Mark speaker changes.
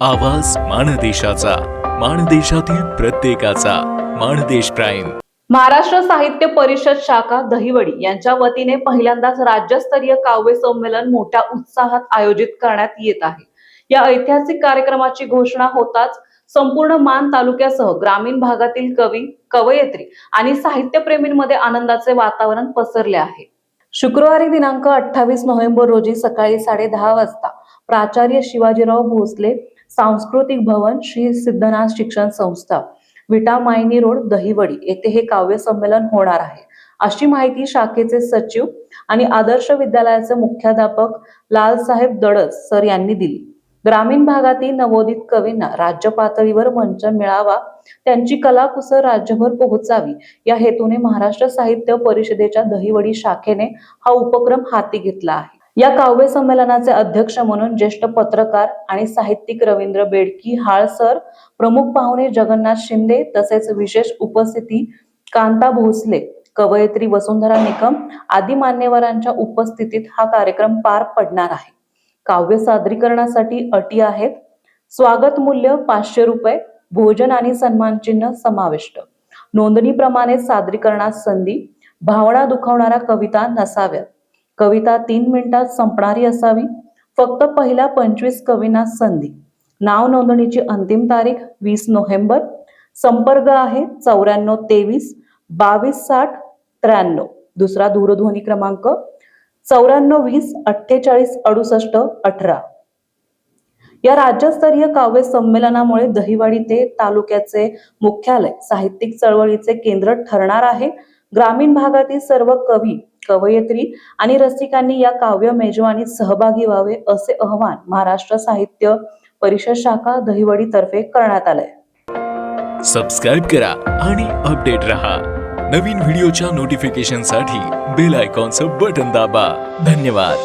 Speaker 1: आवाज माणदेशाचा माणदेशातील प्रत्येकाचा माणदेश प्राईम.
Speaker 2: महाराष्ट्र साहित्य परिषद शाखा दहिवडी यांच्या वतीने पहिल्यांदाच राज्यस्तरीय काव्य संमेलन मोठ्या उत्साहात आयोजित करण्यात येत आहे. या ऐतिहासिक कार्यक्रमाची घोषणा होताच संपूर्ण मान तालुक्यासह ग्रामीण भागातील कवी कवयित्री आणि साहित्यप्रेमींमध्ये आनंदाचे वातावरण पसरले आहे. शुक्रवारी दिनांक अठ्ठावीस नोव्हेंबर रोजी सकाळी साडे दहा वाजता प्राचार्य शिवाजीराव भोसले सांस्कृतिक भवन श्री सिद्धनाथ शिक्षण संस्था विटा मायनी रोड दहिवडी. येथे हे काव्य संमेलन होणार आहे. अशी माहिती शाखेचे सचिव आणि आदर्श विद्यालयाचे मुख्याध्यापक लालसाहेब दडस सर यांनी दिली. ग्रामीण भागातील नवोदित कवींना राज्य पातळीवर मंच मिळावा त्यांची कलाकुसर राज्यभर पोहोचावी या हेतूने महाराष्ट्र साहित्य परिषदेच्या दहिवडी शाखेने हा उपक्रम हाती घेतला आहे. या काव्य संमेलनाचे अध्यक्ष म्हणून ज्येष्ठ पत्रकार आणि साहित्यिक रवींद्र बेडकी हाळसर प्रमुख पाहुणे जगन्नाथ शिंदे तसेच विशेष उपस्थिती कांता भोसले कवयित्री वसुंधरा निकम आदी मान्यवरांच्या उपस्थितीत हा कार्यक्रम पार पडणार आहे. काव्य सादरीकरणासाठी अटी आहेत. स्वागत मूल्य पाचशे रुपये भोजन आणि सन्मान चिन्ह समाविष्ट. नोंदणीप्रमाणे सादरीकरणात संधी भावना दुखावणाऱ्या कविता नसाव्यात. कविता तीन मिनिटात संपणारी असावी. फक्त पहिल्या पंचवीस कवींना संधी. नाव नोंदणीची अंतिम तारीख वीस नोव्हेंबर. संपर्क आहे चौऱ्याण्णव तेवीस बावीस साठ त्र्याण्णव. दुसरा दूरध्वनी क्रमांक चौऱ्याण्णव वीस अठ्ठेचाळीस अडुसष्ट अठरा. या राज्यस्तरीय काव्य संमेलनामुळे दहिवाडी ते तालुक्याचे मुख्यालय साहित्यिक चळवळीचे केंद्र ठरणार आहे. ग्रामीण भागातील सर्व कवी कवयित्री आणि रसिकांनी या काव्य मेजवानीत सहभागी व्हावे असे आवाहन महाराष्ट्र साहित्य परिषद शाखा दहिवडी तर्फे करण्यात आलंय.
Speaker 1: सबस्क्राईब करा आणि अपडेट रहा. नवीन व्हिडिओच्या नोटिफिकेशनसाठी बेल आयकॉनचं बटन दाबा. धन्यवाद.